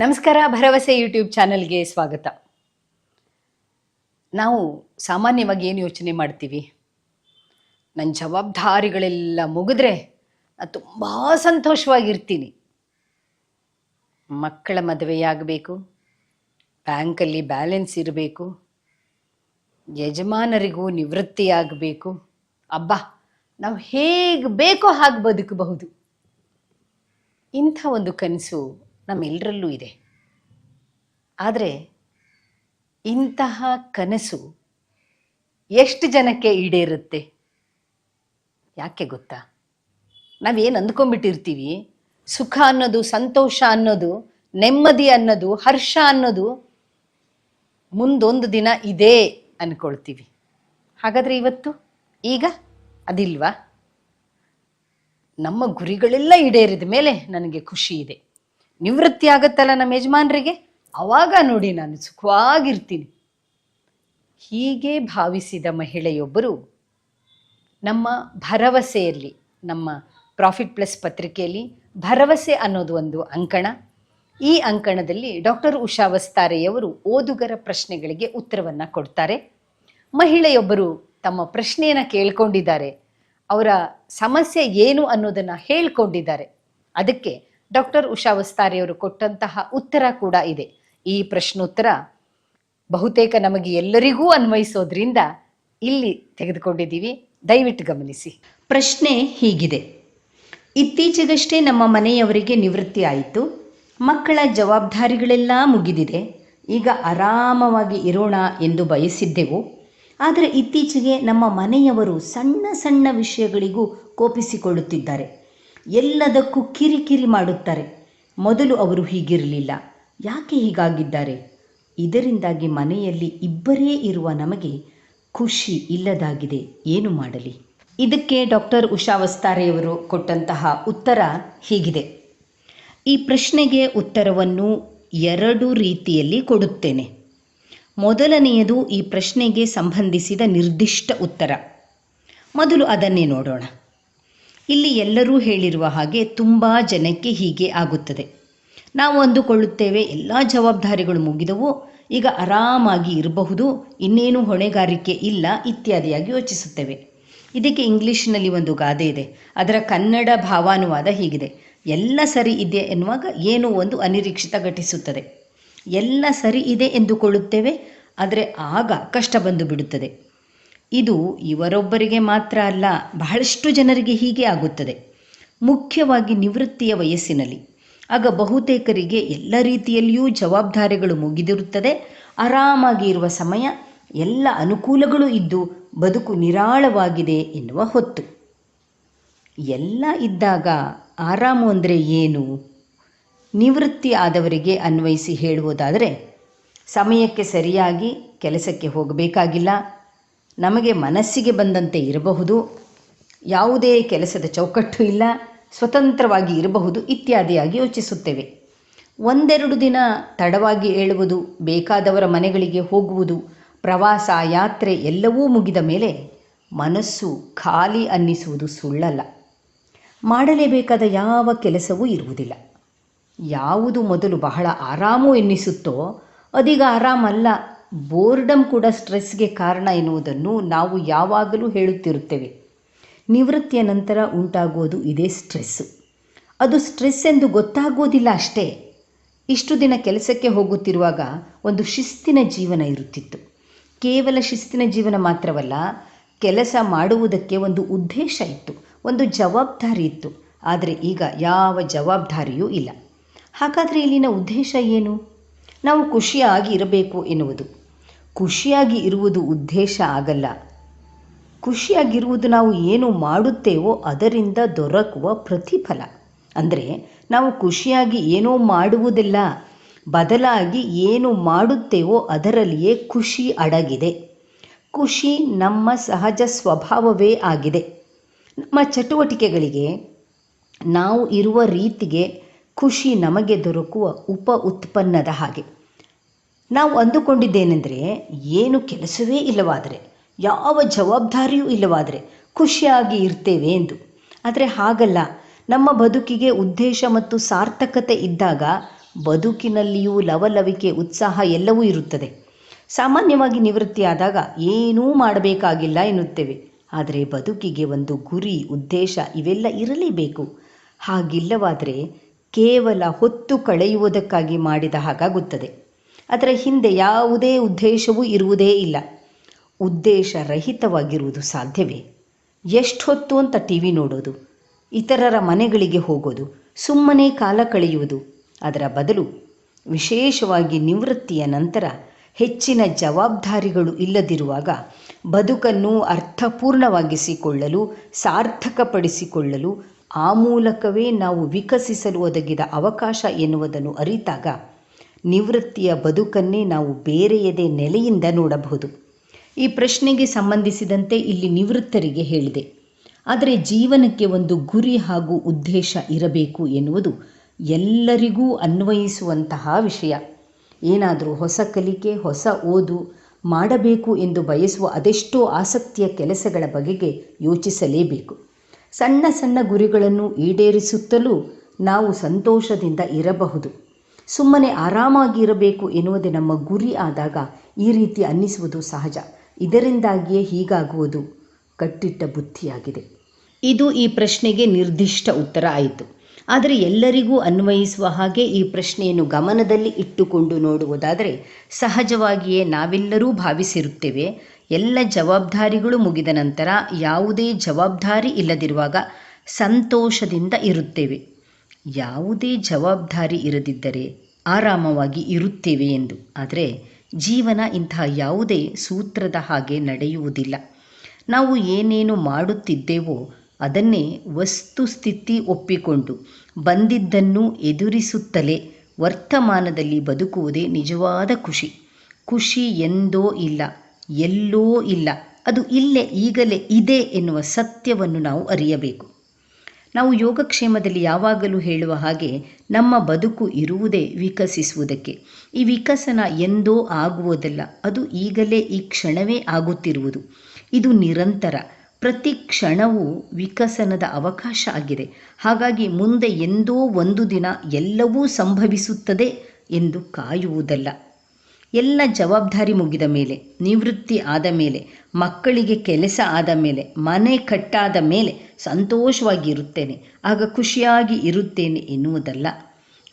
ನಮಸ್ಕಾರ, ಭರವಸೆ ಯೂಟ್ಯೂಬ್ ಚಾನಲ್ಗೆ ಸ್ವಾಗತ. ನಾವು ಸಾಮಾನ್ಯವಾಗಿ ಏನು ಯೋಚನೆ ಮಾಡ್ತೀವಿ? ನನ್ನ ಜವಾಬ್ದಾರಿಗಳೆಲ್ಲ ಮುಗಿದ್ರೆ ನಾನು ತುಂಬ ಸಂತೋಷವಾಗಿರ್ತೀನಿ. ಮಕ್ಕಳ ಮದುವೆಯಾಗಬೇಕು, ಬ್ಯಾಂಕಲ್ಲಿ ಬ್ಯಾಲೆನ್ಸ್ ಇರಬೇಕು, ಯಜಮಾನರಿಗೂ ನಿವೃತ್ತಿಯಾಗಬೇಕು. ಅಬ್ಬಾ, ನಾವು ಹೇಗೆ ಬೇಕೋ ಹಾಗೆ ಬದುಕಬಹುದು. ಇಂಥ ಒಂದು ಕನಸು ನಮ್ಮೆಲ್ಲರಲ್ಲೂ ಇದೆ. ಆದರೆ ಇಂತಹ ಕನಸು ಎಷ್ಟು ಜನಕ್ಕೆ ಈಡೇರುತ್ತೆ? ಯಾಕೆ ಗೊತ್ತಾ? ನಾವೇನು ಅಂದ್ಕೊಂಡ್ಬಿಟ್ಟಿರ್ತೀವಿ, ಸುಖ ಅನ್ನೋದು, ಸಂತೋಷ ಅನ್ನೋದು, ನೆಮ್ಮದಿ ಅನ್ನೋದು, ಹರ್ಷ ಅನ್ನೋದು ಮುಂದೊಂದು ದಿನ ಇದೆ ಅನ್ಕೊಳ್ತೀವಿ. ಹಾಗಾದರೆ ಇವತ್ತು ಈಗ ಅದಿಲ್ವಾ? ನಮ್ಮ ಗುರಿಗಳೆಲ್ಲ ಈಡೇರಿದ ಮೇಲೆ ನನಗೆ ಖುಷಿ ಇದೆ. ನಿವೃತ್ತಿ ಆಗತ್ತಲ್ಲ ನಮ್ಮ ಯಜಮಾನರಿಗೆ? ಅವಾಗ ನೋಡಿ ನಾನು ಸುಖವಾಗಿರ್ತೀನಿ. ಹೀಗೆ ಭಾವಿಸಿದ ಮಹಿಳೆಯೊಬ್ಬರು ನಮ್ಮ ಭರವಸೆಯಲ್ಲಿ, ನಮ್ಮ ಪ್ರಾಫಿಟ್ ಪ್ಲಸ್ ಪತ್ರಿಕೆಯಲ್ಲಿ ಭರವಸೆ ಅನ್ನೋದು ಒಂದು ಅಂಕಣ. ಈ ಅಂಕಣದಲ್ಲಿ ಡಾಕ್ಟರ್ ಉಷಾ ವಸ್ತಾರೆಯವರು ಓದುಗರ ಪ್ರಶ್ನೆಗಳಿಗೆ ಉತ್ತರವನ್ನು ಕೊಡ್ತಾರೆ. ಮಹಿಳೆಯೊಬ್ಬರು ತಮ್ಮ ಪ್ರಶ್ನೆಯನ್ನು ಕೇಳ್ಕೊಂಡಿದ್ದಾರೆ. ಅವರ ಸಮಸ್ಯೆ ಏನು ಅನ್ನೋದನ್ನು ಹೇಳ್ಕೊಂಡಿದ್ದಾರೆ. ಅದಕ್ಕೆ ಡಾಕ್ಟರ್ ಉಷಾ ವಸ್ತಾರೆಯವರು ಕೊಟ್ಟಂತಹ ಉತ್ತರ ಕೂಡ ಇದೆ. ಈ ಪ್ರಶ್ನೋತ್ತರ ಬಹುತೇಕ ನಮಗೆ ಎಲ್ಲರಿಗೂ ಅನ್ವಯಿಸೋದ್ರಿಂದ ಇಲ್ಲಿ ತೆಗೆದುಕೊಂಡಿದ್ದೀವಿ. ದಯವಿಟ್ಟು ಗಮನಿಸಿ. ಪ್ರಶ್ನೆ ಹೀಗಿದೆ. ಇತ್ತೀಚೆಗಷ್ಟೇ ನಮ್ಮ ಮನೆಯವರಿಗೆ ನಿವೃತ್ತಿ ಆಯಿತು. ಮಕ್ಕಳ ಜವಾಬ್ದಾರಿಗಳೆಲ್ಲ ಮುಗಿದಿದೆ. ಈಗ ಆರಾಮವಾಗಿ ಇರೋಣ ಎಂದು ಬಯಸಿದ್ದೆವು. ಆದರೆ ಇತ್ತೀಚೆಗೆ ನಮ್ಮ ಮನೆಯವರು ಸಣ್ಣ ಸಣ್ಣ ವಿಷಯಗಳಿಗೂ ಕೋಪಿಸಿಕೊಳ್ಳುತ್ತಿದ್ದಾರೆ. ಎಲ್ಲದಕ್ಕೂ ಕಿರಿಕಿರಿ ಮಾಡುತ್ತಾರೆ. ಮೊದಲು ಅವರು ಹೀಗಿರಲಿಲ್ಲ. ಯಾಕೆ ಹೀಗಾಗಿದ್ದಾರೆ? ಇದರಿಂದಾಗಿ ಮನೆಯಲ್ಲಿ ಇಬ್ಬರೇ ಇರುವ ನಮಗೆ ಖುಷಿ ಇಲ್ಲದಾಗಿದೆ. ಏನು ಮಾಡಲಿ? ಇದಕ್ಕೆ ಡಾಕ್ಟರ್ ಉಷಾ ವಸ್ತಾರೆಯವರು ಕೊಟ್ಟಂತಹ ಉತ್ತರ ಹೀಗಿದೆ. ಈ ಪ್ರಶ್ನೆಗೆ ಉತ್ತರವನ್ನು ಎರಡು ರೀತಿಯಲ್ಲಿ ಕೊಡುತ್ತೇನೆ. ಮೊದಲನೆಯದು ಈ ಪ್ರಶ್ನೆಗೆ ಸಂಬಂಧಿಸಿದ ನಿರ್ದಿಷ್ಟ ಉತ್ತರ. ಮೊದಲು ಅದನ್ನೇ ನೋಡೋಣ. ಇಲ್ಲಿ ಎಲ್ಲರೂ ಹೇಳಿರುವ ಹಾಗೆ ತುಂಬ ಜನಕ್ಕೆ ಹೀಗೆ ಆಗುತ್ತದೆ. ನಾವು ಅಂದುಕೊಳ್ಳುತ್ತೇವೆ, ಎಲ್ಲ ಜವಾಬ್ದಾರಿಗಳು ಮುಗಿದವು, ಈಗ ಆರಾಮಾಗಿ ಇರಬಹುದು, ಇನ್ನೇನು ಹೊಣೆಗಾರಿಕೆ ಇಲ್ಲ ಇತ್ಯಾದಿಯಾಗಿ ಯೋಚಿಸುತ್ತೇವೆ. ಇದಕ್ಕೆ ಇಂಗ್ಲೀಷ್ನಲ್ಲಿ ಒಂದು ಗಾದೆ ಇದೆ, ಅದರ ಕನ್ನಡ ಭಾವಾನುವಾದ ಹೀಗಿದೆ. ಎಲ್ಲ ಸರಿ ಇದೆ ಎನ್ನುವಾಗ ಏನೋ ಒಂದು ಅನಿರೀಕ್ಷಿತ ಘಟಿಸುತ್ತದೆ. ಎಲ್ಲ ಸರಿ ಇದೆ ಎಂದುಕೊಳ್ಳುತ್ತೇವೆ, ಆದರೆ ಆಗ ಕಷ್ಟ ಬಂದು ಬಿಡುತ್ತದೆ. ಇದು ಇವರೊಬ್ಬರಿಗೆ ಮಾತ್ರ ಅಲ್ಲ, ಬಹಳಷ್ಟು ಜನರಿಗೆ ಹೀಗೆ ಆಗುತ್ತದೆ. ಮುಖ್ಯವಾಗಿ ನಿವೃತ್ತಿಯ ವಯಸ್ಸಿನಲ್ಲಿ. ಆಗ ಬಹುತೇಕರಿಗೆ ಎಲ್ಲ ರೀತಿಯಲ್ಲಿಯೂ ಜವಾಬ್ದಾರಿಗಳು ಮುಗಿದಿರುತ್ತದೆ. ಆರಾಮಾಗಿ ಇರುವ ಸಮಯ, ಎಲ್ಲ ಅನುಕೂಲಗಳು ಇದ್ದು ಬದುಕು ನಿರಾಳವಾಗಿದೆ ಎನ್ನುವ ಹೊತ್ತು. ಎಲ್ಲ ಇದ್ದಾಗ ಆರಾಮು ಅಂದರೆ ಏನು? ನಿವೃತ್ತಿ ಆದವರಿಗೆ ಅನ್ವಯಿಸಿ ಹೇಳುವುದಾದರೆ, ಸಮಯಕ್ಕೆ ಸರಿಯಾಗಿ ಕೆಲಸಕ್ಕೆ ಹೋಗಬೇಕಾಗಿಲ್ಲ. ನಮಗೆ ಮನಸ್ಸಿಗೆ ಬಂದಂತೆ ಇರಬಹುದು. ಯಾವುದೇ ಕೆಲಸದ ಚೌಕಟ್ಟು ಇಲ್ಲ. ಸ್ವತಂತ್ರವಾಗಿ ಇರಬಹುದು ಇತ್ಯಾದಿಯಾಗಿ ಯೋಚಿಸುತ್ತೇವೆ. ಒಂದೆರಡು ದಿನ ತಡವಾಗಿ ಏಳುವುದು, ಬೇಕಾದವರ ಮನೆಗಳಿಗೆ ಹೋಗುವುದು, ಪ್ರವಾಸ, ಯಾತ್ರೆ ಎಲ್ಲವೂ ಮುಗಿದ ಮೇಲೆ ಮನಸ್ಸು ಖಾಲಿ ಅನ್ನಿಸುವುದು ಸುಳ್ಳಲ್ಲ. ಮಾಡಲೇಬೇಕಾದ ಯಾವ ಕೆಲಸವೂ ಇರುವುದಿಲ್ಲ. ಯಾವುದು ಮೊದಲು ಬಹಳ ಆರಾಮು ಎನ್ನಿಸುತ್ತೋ, ಅದೀಗ ಆರಾಮಲ್ಲ. ಬೋರ್ಡಮ್ ಕೂಡ ಸ್ಟ್ರೆಸ್ಗೆ ಕಾರಣ ಎನ್ನುವುದನ್ನು ನಾವು ಯಾವಾಗಲೂ ಹೇಳುತ್ತಿರುತ್ತೇವೆ. ನಿವೃತ್ತಿಯ ನಂತರ ಉಂಟಾಗುವುದು ಇದೇ ಸ್ಟ್ರೆಸ್ಸು ಅದು ಸ್ಟ್ರೆಸ್ ಎಂದು ಗೊತ್ತಾಗುವುದಿಲ್ಲ ಅಷ್ಟೇ. ಇಷ್ಟು ದಿನ ಕೆಲಸಕ್ಕೆ ಹೋಗುತ್ತಿರುವಾಗ ಒಂದು ಶಿಸ್ತಿನ ಜೀವನ ಇರುತ್ತಿತ್ತು. ಕೇವಲ ಶಿಸ್ತಿನ ಜೀವನ ಮಾತ್ರವಲ್ಲ, ಕೆಲಸ ಮಾಡುವುದಕ್ಕೆ ಒಂದು ಉದ್ದೇಶ ಇತ್ತು, ಒಂದು ಜವಾಬ್ದಾರಿ ಇತ್ತು. ಆದರೆ ಈಗ ಯಾವ ಜವಾಬ್ದಾರಿಯೂ ಇಲ್ಲ. ಹಾಗಾದರೆ ಇಲ್ಲಿನ ಉದ್ದೇಶ ಏನು? ನಾವು ಖುಷಿಯಾಗಿ ಇರಬೇಕು ಎನ್ನುವುದು. ಖುಷಿಯಾಗಿ ಇರುವುದು ಉದ್ದೇಶ ಆಗಲ್ಲ. ಖುಷಿಯಾಗಿರುವುದು ನಾವು ಏನು ಮಾಡುತ್ತೇವೋ ಅದರಿಂದ ದೊರಕುವ ಪ್ರತಿಫಲ. ಅಂದರೆ ನಾವು ಖುಷಿಯಾಗಿ ಏನೋ ಮಾಡುವುದಿಲ್ಲ. ಬದಲಾಗಿ ಏನು ಮಾಡುತ್ತೇವೋ ಅದರಲ್ಲಿಯೇ ಖುಷಿ ಅಡಗಿದೆ. ಖುಷಿ ನಮ್ಮ ಸಹಜ ಸ್ವಭಾವವೇ ಆಗಿದೆ. ನಮ್ಮ ಚಟುವಟಿಕೆಗಳಿಗೆ ನಾವು ಇರುವ ರೀತಿಗೆ ಖುಷಿ ನಮಗೆ ದೊರಕುವ ಉಪ ಉತ್ಪನ್ನದ ಹಾಗೆ. ನಾವು ಅಂದುಕೊಂಡಿದ್ದೇನೆಂದರೆ ಏನು ಕೆಲಸವೇ ಇಲ್ಲವಾದರೆ, ಯಾವ ಜವಾಬ್ದಾರಿಯೂ ಇಲ್ಲವಾದರೆ ಖುಷಿಯಾಗಿ ಇರ್ತೇವೆ ಎಂದು. ಆದರೆ ಹಾಗಲ್ಲ. ನಮ್ಮ ಬದುಕಿಗೆ ಉದ್ದೇಶ ಮತ್ತು ಸಾರ್ಥಕತೆ ಇದ್ದಾಗ ಬದುಕಿನಲ್ಲಿಯೂ ಲವಲವಿಕೆ, ಉತ್ಸಾಹ ಎಲ್ಲವೂ ಇರುತ್ತದೆ. ಸಾಮಾನ್ಯವಾಗಿ ನಿವೃತ್ತಿಯಾದಾಗ ಏನೂ ಮಾಡಬೇಕಾಗಿಲ್ಲ ಎನ್ನುತ್ತೇವೆ. ಆದರೆ ಬದುಕಿಗೆ ಒಂದು ಗುರಿ, ಉದ್ದೇಶ ಇವೆಲ್ಲ ಇರಲೇಬೇಕು. ಹಾಗಿಲ್ಲವಾದರೆ ಕೇವಲ ಹೊತ್ತು ಕಳೆಯುವುದಕ್ಕಾಗಿ ಮಾಡಿದ ಹಾಗಾಗುತ್ತದೆ. ಅದರ ಹಿಂದೆ ಯಾವುದೇ ಉದ್ದೇಶವೂ ಇರುವುದೇ ಇಲ್ಲ. ಉದ್ದೇಶ ರಹಿತವಾಗಿರುವುದು ಸಾಧ್ಯವೇ? ಎಷ್ಟೊತ್ತು ಅಂತ ಟಿ ವಿ ನೋಡೋದು, ಇತರರ ಮನೆಗಳಿಗೆ ಹೋಗೋದು, ಸುಮ್ಮನೆ ಕಾಲ ಕಳೆಯುವುದು, ಅದರ ಬದಲು ವಿಶೇಷವಾಗಿ ನಿವೃತ್ತಿಯ ನಂತರ ಹೆಚ್ಚಿನ ಜವಾಬ್ದಾರಿಗಳು ಇಲ್ಲದಿರುವಾಗ ಬದುಕನ್ನು ಅರ್ಥಪೂರ್ಣವಾಗಿಸಿಕೊಳ್ಳಲು, ಸಾರ್ಥಕಪಡಿಸಿಕೊಳ್ಳಲು ಆ ಮೂಲಕವೇ ನಾವು ವಿಕಸಿಸಲು ಒದಗಿದ ಅವಕಾಶ ಎನ್ನುವುದನ್ನು ಅರಿತಾಗ ನಿವೃತ್ತಿಯ ಬದುಕನ್ನೇ ನಾವು ಬೇರೆಯದೇ ನೆಲೆಯಿಂದ ನೋಡಬಹುದು. ಈ ಪ್ರಶ್ನೆಗೆ ಸಂಬಂಧಿಸಿದಂತೆ ಇಲ್ಲಿ ನಿವೃತ್ತರಿಗೆ ಹೇಳಿದೆ. ಆದರೆ ಜೀವನಕ್ಕೆ ಒಂದು ಗುರಿ ಹಾಗೂ ಉದ್ದೇಶ ಇರಬೇಕು ಎನ್ನುವುದು ಎಲ್ಲರಿಗೂ ಅನ್ವಯಿಸುವಂತಹ ವಿಷಯ. ಏನಾದರೂ ಹೊಸ ಕಲಿಕೆ, ಹೊಸ ಓದು ಮಾಡಬೇಕು ಎಂದು ಬಯಸುವ ಅದೆಷ್ಟೋ ಆಸಕ್ತಿಯ ಕೆಲಸಗಳ ಬಗೆಗೆ ಯೋಚಿಸಲೇಬೇಕು. ಸಣ್ಣ ಸಣ್ಣ ಗುರಿಗಳನ್ನು ಈಡೇರಿಸುತ್ತಲೂ ನಾವು ಸಂತೋಷದಿಂದ ಇರಬಹುದು. ಸುಮ್ಮನೆ ಆರಾಮಾಗಿರಬೇಕು ಎನ್ನುವುದೇ ನಮ್ಮ ಗುರಿ ಆದಾಗ ಈ ರೀತಿ ಅನ್ನಿಸುವುದು ಸಹಜ. ಇದರಿಂದಾಗಿಯೇ ಹೀಗಾಗುವುದು ಕಟ್ಟಿಟ್ಟ ಬುದ್ಧಿಯಾಗಿದೆ. ಇದು ಈ ಪ್ರಶ್ನೆಗೆ ನಿರ್ದಿಷ್ಟ ಉತ್ತರ ಆಯಿತು. ಆದರೆ ಎಲ್ಲರಿಗೂ ಅನ್ವಯಿಸುವ ಹಾಗೆ ಈ ಪ್ರಶ್ನೆಯನ್ನು ಗಮನದಲ್ಲಿ ಇಟ್ಟುಕೊಂಡು ನೋಡುವುದಾದರೆ ಸಹಜವಾಗಿಯೇ ನಾವೆಲ್ಲರೂ ಭಾವಿಸಿರುತ್ತೇವೆ, ಎಲ್ಲ ಜವಾಬ್ದಾರಿಗಳು ಮುಗಿದ ನಂತರ ಯಾವುದೇ ಜವಾಬ್ದಾರಿ ಇಲ್ಲದಿರುವಾಗ ಸಂತೋಷದಿಂದ ಇರುತ್ತೇವೆ. ಯಾವುದೇ ಜವಾಬ್ದಾರಿ ಇರದಿದ್ದರೆ ಆರಾಮವಾಗಿ ಇರುತ್ತೇವೆ ಎಂದು. ಆದರೆ ಜೀವನ ಇಂತಹ ಯಾವುದೇ ಸೂತ್ರದ ಹಾಗೆ ನಡೆಯುವುದಿಲ್ಲ. ನಾವು ಏನೇನು ಮಾಡುತ್ತಿದ್ದೇವೋ ಅದನ್ನೇ ವಸ್ತುಸ್ಥಿತಿ ಒಪ್ಪಿಕೊಂಡು ಬಂದಿದ್ದನ್ನು ಎದುರಿಸುತ್ತಲೇ ವರ್ತಮಾನದಲ್ಲಿ ಬದುಕುವುದೇ ನಿಜವಾದ ಖುಷಿ. ಖುಷಿ ಎಂದೋ ಇಲ್ಲ, ಎಲ್ಲೋ ಇಲ್ಲ, ಅದು ಇಲ್ಲೇ ಈಗಲೇ ಇದೆ ಎನ್ನುವ ಸತ್ಯವನ್ನು ನಾವು ಅರಿಯಬೇಕು. ನಾವು ಯೋಗಕ್ಷೇಮದಲ್ಲಿ ಯಾವಾಗಲೂ ಹೇಳುವ ಹಾಗೆ ನಮ್ಮ ಬದುಕು ಇರುವುದೇ ವಿಕಸಿಸುವುದಕ್ಕೆ. ಈ ವಿಕಸನ ಎಂದೋ ಆಗುವುದಲ್ಲ, ಅದು ಈಗಲೇ ಈ ಕ್ಷಣವೇ ಆಗುತ್ತಿರುವುದು. ಇದು ನಿರಂತರ, ಪ್ರತಿ ಕ್ಷಣವೂ ವಿಕಸನದ ಅವಕಾಶ ಆಗಿದೆ. ಹಾಗಾಗಿ ಮುಂದೆ ಎಂದೋ ಒಂದು ದಿನ ಎಲ್ಲವೂ ಸಂಭವಿಸುತ್ತದೆ ಎಂದು ಕಾಯುವುದಲ್ಲ. ಎಲ್ಲ ಜವಾಬ್ದಾರಿ ಮುಗಿದ ಮೇಲೆ, ನಿವೃತ್ತಿ ಆದ ಮೇಲೆ, ಮಕ್ಕಳಿಗೆ ಕೆಲಸ ಆದ ಮೇಲೆ, ಮನೆ ಕಟ್ಟಾದ ಮೇಲೆ ಸಂತೋಷವಾಗಿ ಇರುತ್ತೇನೆ, ಆಗ ಖುಷಿಯಾಗಿ ಇರುತ್ತೇನೆ ಎನ್ನುವುದಲ್ಲ.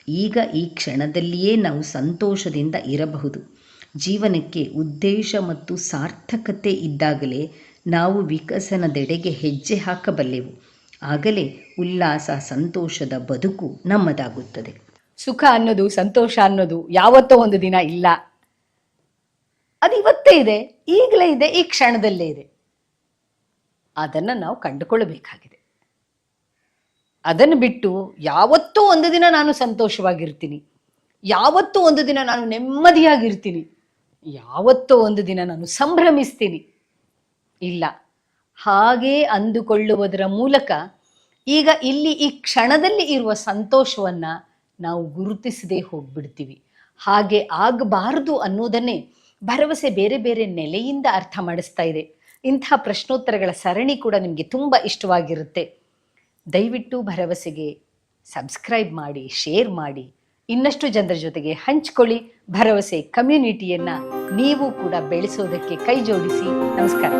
ಈಗ ಈ ಕ್ಷಣದಲ್ಲಿಯೇ ನಾವು ಸಂತೋಷದಿಂದ ಇರಬಹುದು. ಜೀವನಕ್ಕೆ ಉದ್ದೇಶ ಮತ್ತು ಸಾರ್ಥಕತೆ ಇದ್ದಾಗಲೇ ನಾವು ವಿಕಸನದೆಡೆಗೆ ಹೆಜ್ಜೆ ಹಾಕಬಲ್ಲೆವು. ಆಗಲೇ ಉಲ್ಲಾಸ, ಸಂತೋಷದ ಬದುಕು ನಮ್ಮದಾಗುತ್ತದೆ. ಸುಖ ಅನ್ನೋದು, ಸಂತೋಷ ಅನ್ನೋದು ಯಾವತ್ತೋ ಒಂದು ದಿನ ಇಲ್ಲ. ಅದು ಇವತ್ತೇ ಇದೆ, ಈಗಲೇ ಇದೆ, ಈ ಕ್ಷಣದಲ್ಲೇ ಇದೆ. ಅದನ್ನು ನಾವು ಕಂಡುಕೊಳ್ಳಬೇಕಾಗಿದೆ. ಅದನ್ನು ಬಿಟ್ಟು ಯಾವತ್ತೂ ಒಂದು ದಿನ ನಾನು ಸಂತೋಷವಾಗಿರ್ತೀನಿ, ಯಾವತ್ತೂ ಒಂದು ದಿನ ನಾನು ನೆಮ್ಮದಿಯಾಗಿರ್ತೀನಿ, ಯಾವತ್ತೋ ಒಂದು ದಿನ ನಾನು ಸಂಭ್ರಮಿಸ್ತೀನಿ. ಇಲ್ಲ, ಹಾಗೆ ಅಂದುಕೊಳ್ಳುವುದರ ಮೂಲಕ ಈಗ ಇಲ್ಲಿ ಈ ಕ್ಷಣದಲ್ಲಿ ಇರುವ ಸಂತೋಷವನ್ನ ನಾವು ಗುರುತಿಸದೆ ಹೋಗ್ಬಿಡ್ತೀವಿ. ಹಾಗೆ ಆಗಬಾರದು ಅನ್ನೋದನ್ನೇ ಭರವಸೆ ಬೇರೆ ಬೇರೆ ನೆಲೆಯಿಂದ ಅರ್ಥ ಮಾಡಿಸ್ತಾ ಇದೆ. ಇಂಥ ಪ್ರಶ್ನೋತ್ತರಗಳ ಸರಣಿ ಕೂಡ ನಿಮಗೆ ತುಂಬ ಇಷ್ಟವಾಗಿರುತ್ತೆ. ದಯವಿಟ್ಟು ಭರವಸೆಗೆ ಸಬ್ಸ್ಕ್ರೈಬ್ ಮಾಡಿ, ಶೇರ್ ಮಾಡಿ. ಇನ್ನಷ್ಟು ಜನರ ಜೊತೆಗೆ ಹಂಚ್ಕೊಳ್ಳಿ ಭರವಸೆ ಕಮ್ಯುನಿಟಿಯನ್ನು ನೀವು ಕೂಡ ಬೆಳೆಸೋದಕ್ಕೆ ಕೈ ಜೋಡಿಸಿ ನಮಸ್ಕಾರ.